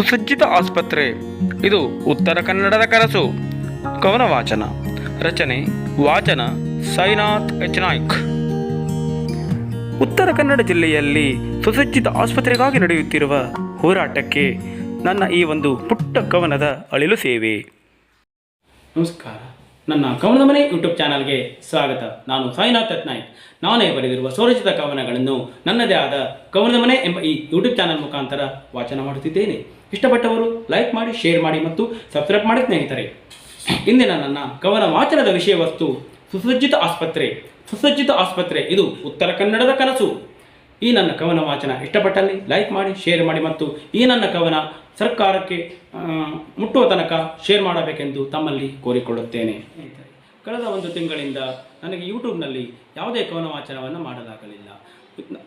ಸುಸಜ್ಜಿತ ಆಸ್ಪತ್ರೆ. ಇದು ಉತ್ತರ ಕನ್ನಡದ ಕನಸು. ಕವನ ವಾಚನ. ರಚನೆ, ವಾಚನ ಸಾಯಿನಾಥ್ ಎಚ್. ನಾಯ್ಕ್. ಉತ್ತರ ಕನ್ನಡ ಜಿಲ್ಲೆಯಲ್ಲಿ ಸುಸಜ್ಜಿತ ಆಸ್ಪತ್ರೆಗಾಗಿ ನಡೆಯುತ್ತಿರುವ ಹೋರಾಟಕ್ಕೆ ನನ್ನ ಈ ಒಂದು ಪುಟ್ಟ ಕವನದ ಅಳಿಲು ಸೇವೆ. ನಮಸ್ಕಾರ. ನನ್ನ ಕವನದ ಮನೆ ಯೂಟ್ಯೂಬ್ ಚಾನಲ್ಗೆ ಸ್ವಾಗತ. ನಾನು ಸಾಯಿನಾಥ್ ನಾಯ್ಕ್. ನಾನೇ ಬರೆದಿರುವ ಸ್ವರಚಿತ ಕವನಗಳನ್ನು ನನ್ನದೇ ಆದ ಕವನದ ಮನೆ ಎಂಬ ಈ ಯೂಟ್ಯೂಬ್ ಚಾನಲ್ ಮುಖಾಂತರ ವಾಚನ ಮಾಡುತ್ತಿದ್ದೇನೆ. ಇಷ್ಟಪಟ್ಟವರು ಲೈಕ್ ಮಾಡಿ ಶೇರ್ ಮಾಡಿ ಮತ್ತು ಸಬ್ಸ್ಕ್ರೈಬ್ ಮಾಡಿ ಸ್ನೇಹಿತರೆ. ಇಂದಿನ ನನ್ನ ಕವನ ವಾಚನದ ವಿಷಯ ವಸ್ತು, ಸುಸಜ್ಜಿತ ಆಸ್ಪತ್ರೆ. ಸುಸಜ್ಜಿತ ಆಸ್ಪತ್ರೆ, ಇದು ಉತ್ತರ ಕನ್ನಡದ ಕನಸು. ಈ ನನ್ನ ಕವನ ವಾಚನ ಇಷ್ಟಪಟ್ಟಲ್ಲಿ ಲೈಕ್ ಮಾಡಿ ಶೇರ್ ಮಾಡಿ ಮತ್ತು ಈ ನನ್ನ ಕವನ ಸರ್ಕಾರಕ್ಕೆ ಮುಟ್ಟುವ ತನಕ ಶೇರ್ ಮಾಡಬೇಕೆಂದು ತಮ್ಮಲ್ಲಿ ಕೋರಿಕೊಳ್ಳುತ್ತೇನೆ. ಕಳೆದ ಒಂದು ತಿಂಗಳಿಂದ ನನಗೆ ಯೂಟ್ಯೂಬ್ನಲ್ಲಿ ಯಾವುದೇ ಕವನ ವಾಚನವನ್ನು ಮಾಡಲಾಗಲಿಲ್ಲ.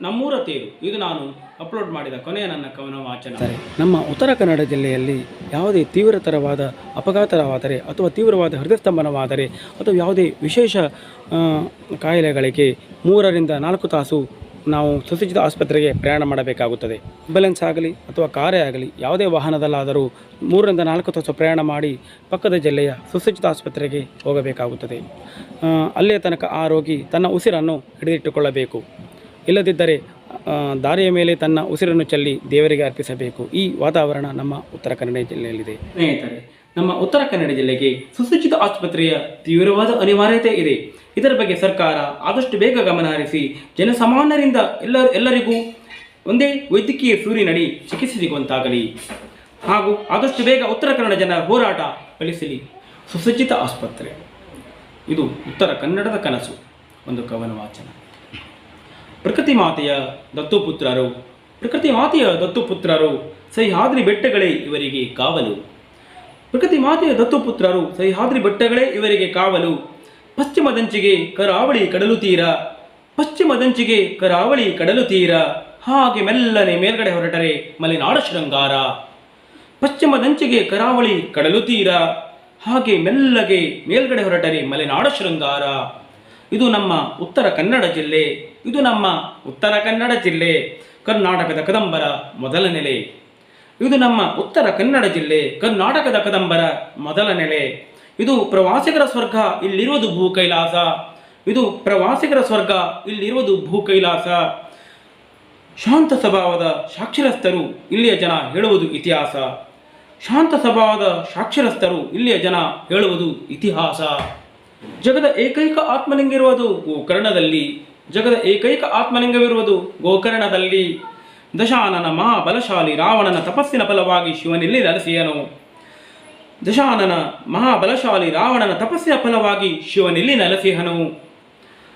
ನಮ್ಮೂರ ತೇರು, ಇದು ನಾನು ಅಪ್ಲೋಡ್ ಮಾಡಿದ ಕೊನೆಯ ನನ್ನ ಕವನ ವಾಚನ ನಮ್ಮ ಉತ್ತರ ಕನ್ನಡ ಜಿಲ್ಲೆಯಲ್ಲಿ ಯಾವುದೇ ತೀವ್ರತರವಾದ ಅಪಘಾತವಾದರೆ ಅಥವಾ ತೀವ್ರವಾದ ಹೃದಯಸ್ತಂಭನವಾದರೆ ಅಥವಾ ಯಾವುದೇ ವಿಶೇಷ ಕಾಯಿಲೆಗಳಿಗೆ ಮೂರರಿಂದ ನಾಲ್ಕು ತಾಸು ನಾವು ಸುಸಜ್ಜಿತ ಆಸ್ಪತ್ರೆಗೆ ಪ್ರಯಾಣ ಮಾಡಬೇಕಾಗುತ್ತದೆ. ಆಂಬುಲೆನ್ಸ್ ಆಗಲಿ ಅಥವಾ ಕಾರೇ ಆಗಲಿ, ಯಾವುದೇ ವಾಹನದಲ್ಲಾದರೂ ಮೂರರಿಂದ ನಾಲ್ಕು ತಾಸು ಪ್ರಯಾಣ ಮಾಡಿ ಪಕ್ಕದ ಜಿಲ್ಲೆಯ ಸುಸಜ್ಜಿತ ಆಸ್ಪತ್ರೆಗೆ ಹೋಗಬೇಕಾಗುತ್ತದೆ. ಅಲ್ಲೇ ಅಲ್ಲಿಯ ತನಕ ಆ ರೋಗಿ ತನ್ನ ಉಸಿರನ್ನು ಹಿಡಿದಿಟ್ಟುಕೊಳ್ಳಬೇಕು. ಇಲ್ಲದಿದ್ದರೆ ದಾರಿಯ ಮೇಲೆ ತನ್ನ ಉಸಿರನ್ನು ಚೆಲ್ಲಿ ದೇವರಿಗೆ ಅರ್ಪಿಸಬೇಕು. ಈ ವಾತಾವರಣ ನಮ್ಮ ಉತ್ತರ ಕನ್ನಡ ಜಿಲ್ಲೆಯಲ್ಲಿದೆ. ಸ್ನೇಹಿತರೆ, ನಮ್ಮ ಉತ್ತರ ಕನ್ನಡ ಜಿಲ್ಲೆಗೆ ಸುಸಜ್ಜಿತ ಆಸ್ಪತ್ರೆಯ ತೀವ್ರವಾದ ಅನಿವಾರ್ಯತೆ ಇದೆ. ಇದರ ಬಗ್ಗೆ ಸರ್ಕಾರ ಆದಷ್ಟು ಬೇಗ ಗಮನ ಹರಿಸಿ ಜನಸಾಮಾನ್ಯರಿಂದ ಎಲ್ಲ ಎಲ್ಲರಿಗೂ ಒಂದೇ ವೈದ್ಯಕೀಯ ಸೂರಿನಡಿ ಚಿಕಿತ್ಸೆ ಸಿಗುವಂತಾಗಲಿ. ಹಾಗೂ ಆದಷ್ಟು ಬೇಗ ಉತ್ತರ ಕನ್ನಡ ಜನರ ಹೋರಾಟ ಫಲಿಸಲಿ. ಸುಸಜ್ಜಿತ ಆಸ್ಪತ್ರೆ. ಇದು ಉತ್ತರ ಕನ್ನಡದ ಕನಸು. ಒಂದು ಕವನ ವಾಚನ ಪ್ರಕೃತಿ ಮಾತೆಯ ದತ್ತುಪುತ್ರರು ಪ್ರಕೃತಿ ಮಾತೆಯ ದತ್ತುಪುತ್ರರು ಸಹ್ಯಾದ್ರಿ ಬೆಟ್ಟಗಳೇ ಇವರಿಗೆ ಕಾವಲು. ಪ್ರಕೃತಿ ಮಾತೆಯ ದತ್ತುಪುತ್ರರು ಸಹ್ಯಾದ್ರಿ ಬೆಟ್ಟಗಳೇ ಇವರಿಗೆ ಕಾವಲು. ಪಶ್ಚಿಮದಂಚಿಗೆ ಕರಾವಳಿ ಕಡಲು ತೀರ. ಪಶ್ಚಿಮದಂಚಿಗೆ ಕರಾವಳಿ ಕಡಲು ತೀರ. ಹಾಗೆ ಮೆಲ್ಲನೆ ಮೇಲ್ಗಡೆ ಹೊರಟರೆ ಮಲೆನಾಡ ಶೃಂಗಾರ. ಪಶ್ಚಿಮದಂಚಿಗೆ ಕರಾವಳಿ ಕಡಲು ತೀರ. ಹಾಗೆ ಮೆಲ್ಲಗೆ ಮೇಲ್ಗಡೆ ಹೊರಟರೆ ಮಲೆನಾಡ ಶೃಂಗಾರ. ಇದು ನಮ್ಮ ಉತ್ತರ ಕನ್ನಡ ಜಿಲ್ಲೆ. ಇದು ನಮ್ಮ ಉತ್ತರ ಕನ್ನಡ ಜಿಲ್ಲೆ. ಕರ್ನಾಟಕದ ಕದಂಬರ ಮೊದಲ ನೆಲೆ. ಇದು ನಮ್ಮ ಉತ್ತರ ಕನ್ನಡ ಜಿಲ್ಲೆ. ಕರ್ನಾಟಕದ ಕದಂಬರ ಮೊದಲ ನೆಲೆ. ಇದು ಪ್ರವಾಸಿಗರ ಸ್ವರ್ಗ, ಇಲ್ಲಿರುವುದು ಭೂ ಕೈಲಾಸ ಇದು ಪ್ರವಾಸಿಗರ ಸ್ವರ್ಗ, ಇಲ್ಲಿರುವುದು ಭೂ ಕೈಲಾಸ ಶಾಂತ ಸ್ವಭಾವದ ಸಾಕ್ಷರಸ್ಥರು ಇಲ್ಲಿಯ ಜನ ಹೇಳುವುದು ಇತಿಹಾಸ. ಶಾಂತ ಸ್ವಭಾವದ ಸಾಕ್ಷರಸ್ಥರು ಇಲ್ಲಿಯ ಜನ ಹೇಳುವುದು ಇತಿಹಾಸ. ಜಗದ ಏಕೈಕ ಆತ್ಮಲಿಂಗಿರುವುದು ಗೋಕರ್ಣದಲ್ಲಿ. ಜಗದ ಏಕೈಕ ಆತ್ಮಲಿಂಗವಿರುವುದು ಗೋಕರ್ಣದಲ್ಲಿ. ದಶಾನನ ಮಹಾಬಲಶಾಲಿ ರಾವಣನ ತಪಸ್ಸಿನ ಫಲವಾಗಿ ಶಿವನಿಲ್ಲಿ ನೆಲೆಸಿಯನು. ದಶಾನನ ಮಹಾಬಲಶಾಲಿ ರಾವಣನ ತಪಸ್ಸಿನ ಫಲವಾಗಿ ಶಿವನಿಲ್ಲಿ ನೆಲೆಸಿಹನು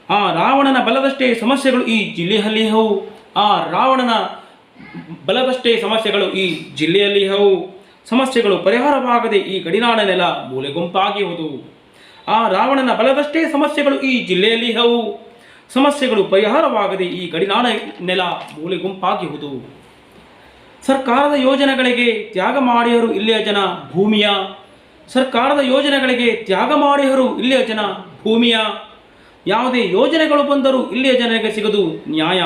ಆ ರಾವಣನ ಬಲದಷ್ಟೇ ಸಮಸ್ಯೆಗಳು ಈ ಜಿಲ್ಲೆಯಲ್ಲಿ ಹೌ ಆ ರಾವಣನ ಬಲದಷ್ಟೇ ಸಮಸ್ಯೆಗಳು ಈ ಜಿಲ್ಲೆಯಲ್ಲಿ ಹೌ ಸಮಸ್ಯೆಗಳು ಪರಿಹಾರವಾಗದೆ ಈ ಗಡಿನಾಡ ನೆಲ ಹೋದವು ಆ ರಾವಣನ ಬಲದಷ್ಟೇ ಸಮಸ್ಯೆಗಳು ಈ ಜಿಲ್ಲೆಯಲ್ಲಿ ಹೌ ಸಮಸ್ಯೆಗಳು ಪರಿಹಾರವಾಗದೆ ಈ ಗಡಿನಾಡ ನೆಲ ಮೂಲೆಗುಂಪಾಗಿರುವುದು. ಸರ್ಕಾರದ ಯೋಜನೆಗಳಿಗೆ ತ್ಯಾಗ ಮಾಡಿಯರು ಇಲ್ಲಿಯ ಜನ ಭೂಮಿಯ ಸರ್ಕಾರದ ಯೋಜನೆಗಳಿಗೆ ತ್ಯಾಗ ಮಾಡಿಹರು ಇಲ್ಲಿಯ ಜನ ಭೂಮಿಯ. ಯಾವುದೇ ಯೋಜನೆಗಳು ಬಂದರೂ ಇಲ್ಲಿಯ ಜನರಿಗೆ ಸಿಗದು ನ್ಯಾಯ.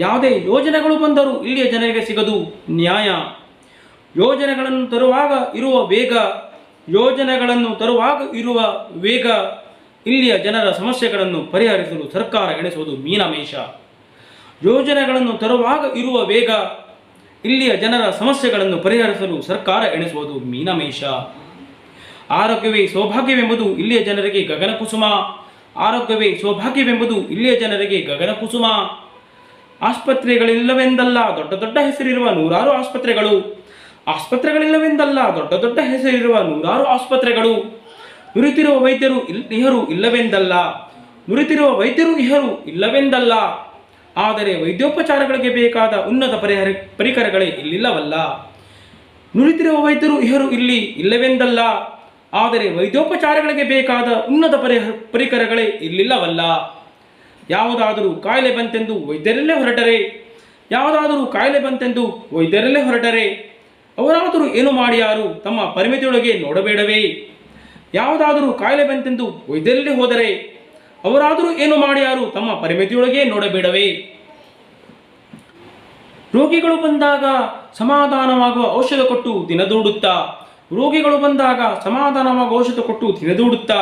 ಯಾವುದೇ ಯೋಜನೆಗಳು ಬಂದರೂ ಇಲ್ಲಿಯ ಜನರಿಗೆ ಸಿಗದು ನ್ಯಾಯ. ಯೋಜನೆಗಳನ್ನು ತರುವಾಗ ಇರುವ ವೇಗ, ಯೋಜನೆಗಳನ್ನು ತರುವಾಗ ಇರುವ ವೇಗ, ಇಲ್ಲಿಯ ಜನರ ಸಮಸ್ಯೆಗಳನ್ನು ಪರಿಹರಿಸಲು ಸರ್ಕಾರ ಎಣಿಸುವುದು ಮೀನಮೇಷ. ಯೋಜನೆಗಳನ್ನು ತರುವಾಗ ಇರುವ ವೇಗ, ಇಲ್ಲಿಯ ಜನರ ಸಮಸ್ಯೆಗಳನ್ನು ಪರಿಹರಿಸಲು ಸರ್ಕಾರ ಎಣಿಸುವುದು ಮೀನಮೇಷ. ಆರೋಗ್ಯವೇ ಸೌಭಾಗ್ಯವೆಂಬುದು ಇಲ್ಲಿಯ ಜನರಿಗೆ ಗಗನ ಕುಸುಮ. ಆರೋಗ್ಯವೇ ಸೌಭಾಗ್ಯವೆಂಬುದು ಇಲ್ಲಿಯ ಜನರಿಗೆ ಗಗನ ಕುಸುಮ. ಆಸ್ಪತ್ರೆಗಳಿಲ್ಲವೆಂದಲ್ಲ ದೊಡ್ಡ ದೊಡ್ಡ ಹೆಸರಿರುವ ನೂರಾರು ಆಸ್ಪತ್ರೆಗಳು. ಆಸ್ಪತ್ರೆಗಳಿಲ್ಲವೆಂದಲ್ಲ ದೊಡ್ಡ ದೊಡ್ಡ ಹೆಸರಿರುವ ನೂರಾರು ಆಸ್ಪತ್ರೆಗಳು. ನುರಿತಿರುವ ವೈದ್ಯರು ಇಹರು ಇಲ್ಲವೆಂದಲ್ಲ. ನುರಿತಿರುವ ವೈದ್ಯರು ಇಹರು ಇಲ್ಲವೆಂದಲ್ಲ. ಆದರೆ ವೈದ್ಯೋಪಚಾರಗಳಿಗೆ ಬೇಕಾದ ಉನ್ನತ ಪರಿಹಾರ, ಪರಿಕರಗಳೇ ಇಲ್ಲಿಲ್ಲವಲ್ಲ. ನುರಿತಿರುವ ವೈದ್ಯರು ಇಹರು ಇಲ್ಲಿ ಇಲ್ಲವೆಂದಲ್ಲ. ಆದರೆ ವೈದ್ಯೋಪಚಾರಗಳಿಗೆ ಬೇಕಾದ ಉನ್ನತ ಪರಿಹ ಪರಿಕರಗಳೇ ಇರಲಿಲ್ಲವಲ್ಲ ಯಾವುದಾದರೂ ಕಾಯಿಲೆ ಬಂತೆಂದು ವೈದ್ಯರಲ್ಲೇ ಹೊರಟರೆ, ಯಾವುದಾದರೂ ಕಾಯಿಲೆ ಬಂತೆಂದು ವೈದ್ಯರಲ್ಲೇ ಹೊರಟರೆ, ಅವರಾದರೂ ಏನು ಮಾಡಿಯಾರು ತಮ್ಮ ಪರಿಮಿತಿಯೊಳಗೆ ನೋಡಬೇಡವೇ. ಯಾವುದಾದರೂ ಕಾಯಿಲೆ ಬಂತೆಂದು ವೈದ್ಯರಲ್ಲೇ ಹೋದರೆ, ಅವರಾದರೂ ಏನು ಮಾಡಿಯಾರು ತಮ್ಮ ಪರಿಮಿತಿಯೊಳಗೆ ನೋಡಬೇಡವೇ. ರೋಗಿಗಳು ಬಂದಾಗ ಸಮಾಧಾನವಾಗುವ ಔಷಧ ಕೊಟ್ಟು ದಿನದೂಡುತ್ತಾ ರೋಗಿಗಳು ಬಂದಾಗ ಸಮಾಧಾನವಾಗಿ ಔಷಧ ಕೊಟ್ಟು ದಿನದೂಡುತ್ತಾ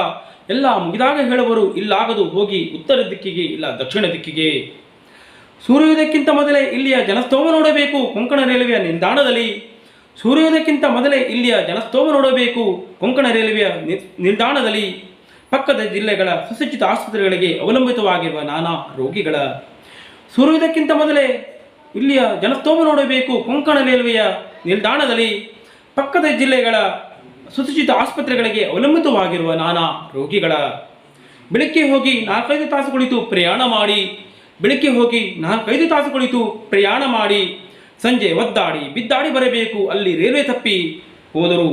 ಎಲ್ಲ ಮುಗಿದಾಗ ಹೇಳುವರು, ಇಲ್ಲಾಗದು ಹೋಗಿ ಉತ್ತರ ದಿಕ್ಕಿಗೆ, ಇಲ್ಲ ದಕ್ಷಿಣ ದಿಕ್ಕಿಗೆ. ಸೂರ್ಯೋದಯಕ್ಕಿಂತ ಮೊದಲೇ ಇಲ್ಲಿಯ ಜನಸ್ತೋಮ ನೋಡಬೇಕು, ಕೊಂಕಣ ರೈಲ್ವೆಯ ನಿಲ್ದಾಣದಲ್ಲಿ. ಸೂರ್ಯೋದಯಕ್ಕಿಂತ ಮೊದಲೇ ಇಲ್ಲಿಯ ಜನಸ್ತೋಮ ನೋಡಬೇಕು, ಕೊಂಕಣ ರೈಲ್ವೆಯ ನಿಲ್ದಾಣದಲ್ಲಿ. ಪಕ್ಕದ ಜಿಲ್ಲೆಗಳ ಸುಸಜ್ಜಿತ ಆಸ್ಪತ್ರೆಗಳಿಗೆ ಅವಲಂಬಿತವಾಗಿರುವ ನಾನಾ ರೋಗಿಗಳ. ಸೂರ್ಯೋದಯಕ್ಕಿಂತ ಮೊದಲೇ ಇಲ್ಲಿಯ ಜನಸ್ತೋಮ ನೋಡಬೇಕು, ಕೊಂಕಣ ರೈಲ್ವೆಯ ನಿಲ್ದಾಣದಲ್ಲಿ. ಪಕ್ಕದ ಜಿಲ್ಲೆಗಳ ಸುಸಜ್ಜಿತ ಆಸ್ಪತ್ರೆಗಳಿಗೆ ಅವಲಂಬಿತವಾಗಿರುವ ನಾನಾ ರೋಗಿಗಳ ಬೆಳಗ್ಗೆ ಹೋಗಿ ನಾಲ್ಕೈದು ತಾಸು ಕುಳಿತು ಪ್ರಯಾಣ ಮಾಡಿ, ಬೆಳಗ್ಗೆ ಹೋಗಿ ನಾಲ್ಕೈದು ತಾಸು ಕುಳಿತು ಪ್ರಯಾಣ ಮಾಡಿ, ಸಂಜೆ ಒದ್ದಾಡಿ ಬಿದ್ದಾಡಿ ಬರಬೇಕು, ಅಲ್ಲಿ ರೈಲ್ವೆ ತಪ್ಪಿ ಹೋದರು.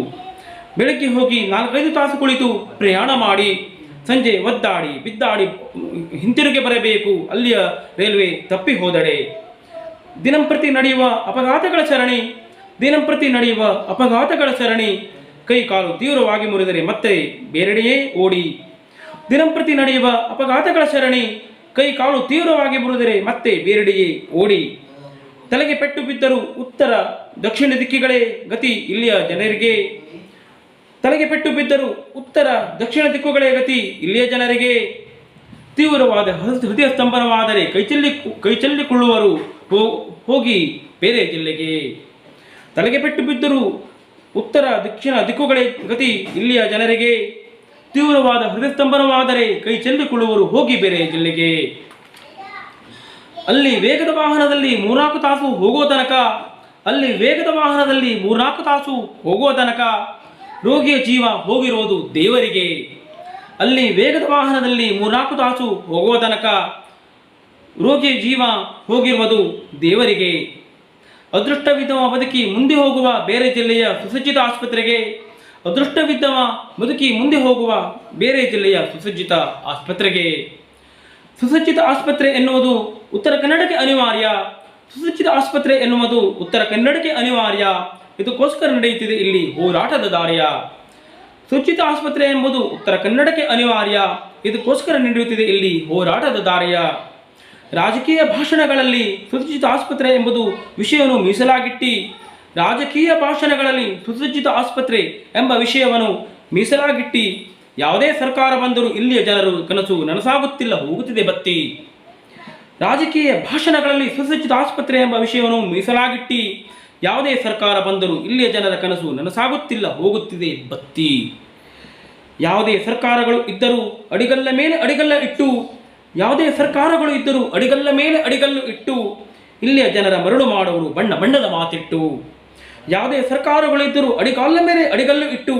ಬೆಳಗ್ಗೆ ಹೋಗಿ ನಾಲ್ಕೈದು ತಾಸು ಕುಳಿತು ಪ್ರಯಾಣ ಮಾಡಿ, ಸಂಜೆ ಒದ್ದಾಡಿ ಬಿದ್ದಾಡಿ ಹಿಂತಿರುಗಿ ಬರಬೇಕು, ಅಲ್ಲಿಯ ರೈಲ್ವೆ ತಪ್ಪಿ ಹೋದಡೆ ದಿನಂಪ್ರತಿ ನಡೆಯುವ ಅಪಘಾತಗಳ ಸರಣಿ ದಿನಂಪ್ರತಿ ನಡೆಯುವ ಅಪಘಾತಗಳ ಸರಣಿ ಕೈ ಕಾಲು ತೀವ್ರವಾಗಿ ಮುರಿದರೆ ಮತ್ತೆ ಬೇರೆಡೆಯೇ ಓಡಿ. ದಿನಂಪ್ರತಿ ನಡೆಯುವ ಅಪಘಾತಗಳ ಸರಣಿ ಕೈ ಕಾಲು ತೀವ್ರವಾಗಿ ಮುರಿದರೆ ಮತ್ತೆ ಬೇರೆಡೆಯೇ ಓಡಿ. ತಲೆಗೆ ಪೆಟ್ಟು ಬಿದ್ದರೂ ಉತ್ತರ ದಕ್ಷಿಣ ದಿಕ್ಕಿಗಳೇ ಗತಿ ಇಲ್ಲಿಯ ಜನರಿಗೆ. ತಲೆಗೆ ಪೆಟ್ಟು ಬಿದ್ದರೂ ಉತ್ತರ ದಕ್ಷಿಣ ದಿಕ್ಕುಗಳೇ ಗತಿ ಇಲ್ಲಿಯ ಜನರಿಗೆ. ತೀವ್ರವಾದ ಹೃದಯ ಸ್ತಂಭನವಾದರೆ ಕೈಚಲ್ಲಿ ಕೈಚಲ್ಲಿಕೊಳ್ಳುವರು ಹೋಗಿ ಬೇರೆ ಜಿಲ್ಲೆಗೆ. ತಲೆಗೆ ಪೆಟ್ಟು ಬಿದ್ದರೂ ಉತ್ತರ, ದಕ್ಷಿಣ ದಿಕ್ಕುಗಳೇ ಗತಿ. ಇಲ್ಲಿಯ ಜನರಿಗೆ ತೀವ್ರವಾದ ಹೃದಯ ಸ್ತಂಭನವಾದರೆ ಕೈ ಚೆಲ್ಲಿಕೊಳ್ಳುವರು, ಹೋಗಿ ಬೇರೆ ಜಿಲ್ಲೆಗೆ. ಅಲ್ಲಿ ವೇಗದ ವಾಹನದಲ್ಲಿ ಮೂರ್ನಾಲ್ಕು ತಾಸು ಹೋಗುವ ತನಕ, ಅಲ್ಲಿ ವೇಗದ ವಾಹನದಲ್ಲಿ ಮೂರ್ನಾಲ್ಕು ತಾಸು ಹೋಗುವ ತನಕ ರೋಗಿಯ ಜೀವ ಹೋಗಿರುವುದು ದೇವರಿಗೆ. ಅಲ್ಲಿ ವೇಗದ ವಾಹನದಲ್ಲಿ ಮೂರ್ನಾಲ್ಕು ತಾಸು ಹೋಗುವ ತನಕ ರೋಗಿಯ ಜೀವ ಹೋಗಿರುವುದು ದೇವರಿಗೆ. ಅದೃಷ್ಟವಿದ್ದವ ಬದುಕಿ ಮುಂದೆ ಹೋಗುವ ಬೇರೆ ಜಿಲ್ಲೆಯ ಸುಸಜ್ಜಿತ ಆಸ್ಪತ್ರೆಗೆ, ಅದೃಷ್ಟವಿದ್ದವ ಬದುಕಿ ಮುಂದೆ ಹೋಗುವ ಬೇರೆ ಜಿಲ್ಲೆಯ ಸುಸಜ್ಜಿತ ಆಸ್ಪತ್ರೆಗೆ. ಸುಸಜ್ಜಿತ ಆಸ್ಪತ್ರೆ ಎನ್ನುವುದು ಉತ್ತರ ಕನ್ನಡಕ್ಕೆ ಅನಿವಾರ್ಯ. ಸುಸಜ್ಜಿತ ಆಸ್ಪತ್ರೆ ಎನ್ನುವುದು ಉತ್ತರ ಕನ್ನಡಕ್ಕೆ ಅನಿವಾರ್ಯ. ಇದಕ್ಕೋಸ್ಕರ ನಡೆಯುತ್ತಿದೆ ಇಲ್ಲಿ ಹೋರಾಟದ ದಾರ್ಯ. ಸುಚಿತ ಆಸ್ಪತ್ರೆ ಎಂಬುದು ಉತ್ತರ ಕನ್ನಡಕ್ಕೆ ಅನಿವಾರ್ಯ. ಇದಕ್ಕೋಸ್ಕರ ನಡೆಯುತ್ತಿದೆ ಇಲ್ಲಿ ಹೋರಾಟದ ದಾರ್ಯ. ರಾಜಕೀಯ ಭಾಷಣಗಳಲ್ಲಿ ಸುಸಜ್ಜಿತ ಆಸ್ಪತ್ರೆ ಎಂಬುದು ವಿಷಯವನ್ನು ಮೀಸಲಾಗಿಟ್ಟಿ, ರಾಜಕೀಯ ಭಾಷಣಗಳಲ್ಲಿ ಸುಸಜ್ಜಿತ ಆಸ್ಪತ್ರೆ ಎಂಬ ವಿಷಯವನ್ನು ಮೀಸಲಾಗಿಟ್ಟಿ, ಯಾವುದೇ ಸರ್ಕಾರ ಬಂದರೂ ಇಲ್ಲಿಯ ಜನರು ಕನಸು ನನಸಾಗುತ್ತಿಲ್ಲ, ಹೋಗುತ್ತಿದೆ ಬತ್ತಿ. ರಾಜಕೀಯ ಭಾಷಣಗಳಲ್ಲಿ ಸುಸಜ್ಜಿತ ಆಸ್ಪತ್ರೆ ಎಂಬ ವಿಷಯವನ್ನು ಮೀಸಲಾಗಿಟ್ಟಿ, ಯಾವುದೇ ಸರ್ಕಾರ ಬಂದರೂ ಇಲ್ಲಿಯ ಜನರ ಕನಸು ನನಸಾಗುತ್ತಿಲ್ಲ, ಹೋಗುತ್ತಿದೆ ಬತ್ತಿ. ಯಾವುದೇ ಸರ್ಕಾರಗಳು ಇದ್ದರೂ ಅಡಿಗಲ್ಲ ಮೇಲೆ ಅಡಿಗಲ್ಲ ಇಟ್ಟು ಯಾವುದೇ ಸರ್ಕಾರಗಳು ಇದ್ದರೂ ಅಡಿಗಲ್ಲ ಮೇಲೆ ಅಡಿಗಲ್ಲು ಇಟ್ಟು ಇಲ್ಲಿಯ ಜನರ ಮರಳು ಮಾಡುವರು ಬಣ್ಣ ಬಣ್ಣದ ಮಾತಿಟ್ಟು. ಯಾವುದೇ ಸರ್ಕಾರಗಳು ಇದ್ದರೂ ಅಡಿಗಾಲ ಮೇಲೆ ಅಡಿಗಲ್ಲು ಇಟ್ಟು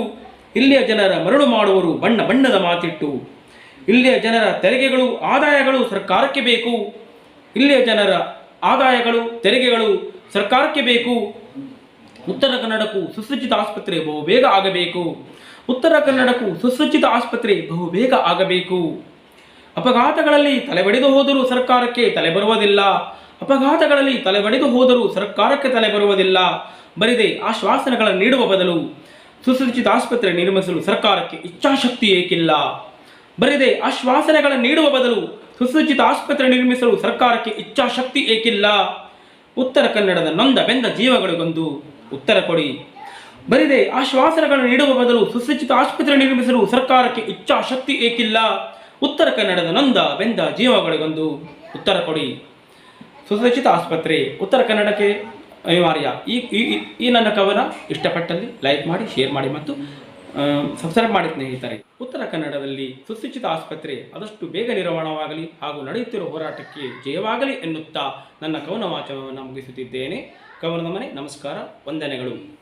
ಇಲ್ಲಿಯ ಜನರ ಮರಳು ಮಾಡುವರು ಬಣ್ಣ ಬಣ್ಣದ ಮಾತಿಟ್ಟು. ಇಲ್ಲಿಯ ಜನರ ತೆರಿಗೆಗಳು, ಆದಾಯಗಳು ಸರ್ಕಾರಕ್ಕೆ ಬೇಕು. ಇಲ್ಲಿಯ ಜನರ ಆದಾಯಗಳು, ತೆರಿಗೆಗಳು ಸರ್ಕಾರಕ್ಕೆ ಬೇಕು. ಉತ್ತರ ಕನ್ನಡಕ್ಕೂ ಸುಸಜ್ಜಿತ ಆಸ್ಪತ್ರೆ ಬಹು ಬೇಗ ಆಗಬೇಕು. ಉತ್ತರ ಕನ್ನಡಕ್ಕೂ ಸುಸಜ್ಜಿತ ಆಸ್ಪತ್ರೆ ಬಹು ಬೇಗ ಆಗಬೇಕು. ಅಪಘಾತಗಳಲ್ಲಿ ತಲೆಬಡಿದು ಹೋದರೂ ಸರ್ಕಾರಕ್ಕೆ ತಲೆ ಬರುವುದಿಲ್ಲ ಅಪಘಾತಗಳಲ್ಲಿ ತಲೆಬಡಿದು ಹೋದರೂ ಸರ್ಕಾರಕ್ಕೆ ತಲೆ ಬರುವುದಿಲ್ಲ ಬರಿದೆ ಆಶ್ವಾಸನೆಗಳನ್ನು ನೀಡುವ ಬದಲು ಸುಸಜ್ಜಿತ ಆಸ್ಪತ್ರೆ ನಿರ್ಮಿಸಲು ಸರ್ಕಾರಕ್ಕೆ ಇಚ್ಛಾಶಕ್ತಿ ಏಕಿಲ್ಲ. ಬರಿದೆ ಆಶ್ವಾಸನೆಗಳನ್ನು ನೀಡುವ ಬದಲು ಸುಸಜ್ಜಿತ ಆಸ್ಪತ್ರೆ ನಿರ್ಮಿಸಲು ಸರ್ಕಾರಕ್ಕೆ ಇಚ್ಛಾಶಕ್ತಿ ಏಕಿಲ್ಲ. ಉತ್ತರ ಕನ್ನಡದ ನೊಂದ ಬೆಂದ ಜೀವಗಳಿಗೊಂದು ಉತ್ತರ ಕೊಡಿ. ಬರಿದೆ ಆಶ್ವಾಸನೆಗಳನ್ನು ನೀಡುವ ಬದಲು ಸುಸಜ್ಜಿತ ಆಸ್ಪತ್ರೆ ನಿರ್ಮಿಸಲು ಸರ್ಕಾರಕ್ಕೆ ಇಚ್ಛಾಶಕ್ತಿ ಏಕಿಲ್ಲ. ಉತ್ತರ ಕನ್ನಡದ ನೊಂದ ಬೆಂದ ಜೀವಗಳಿಗೊಂದು. ಉತ್ತರ ಕೊಡಿ. ಸುಸಜ್ಜಿತ ಆಸ್ಪತ್ರೆ, ಉತ್ತರ ಕನ್ನಡಕ್ಕೆ ಅನಿವಾರ್ಯ. ಈ, ಈ- ನನ್ನ ಕವನ ಇಷ್ಟಪಟ್ಟಲ್ಲಿ ಲೈಕ್ ಮಾಡಿ, ಶೇರ್ ಮಾಡಿ ಮತ್ತು ಸಬ್ಸ್ಕ್ರೈಬ್ ಮಾಡಿ ಸ್ನೇಹಿತರೆ. ಉತ್ತರ ಕನ್ನಡದಲ್ಲಿ ಸುಸಜ್ಜಿತ ಆಸ್ಪತ್ರೆ ಆದಷ್ಟು ಬೇಗ ನಿರ್ಮಾಣವಾಗಲಿ ಹಾಗೂ ನಡೆಯುತ್ತಿರುವ ಹೋರಾಟಕ್ಕೆ ಜಯವಾಗಲಿ ಎನ್ನುತ್ತಾ ನನ್ನ ಕವನ ವಾಚನವನ್ನು ಮುಗಿಸುತ್ತಿದ್ದೇನೆ. ಕವನದ ಮನೆ, ನಮಸ್ಕಾರ, ವಂದನೆಗಳು.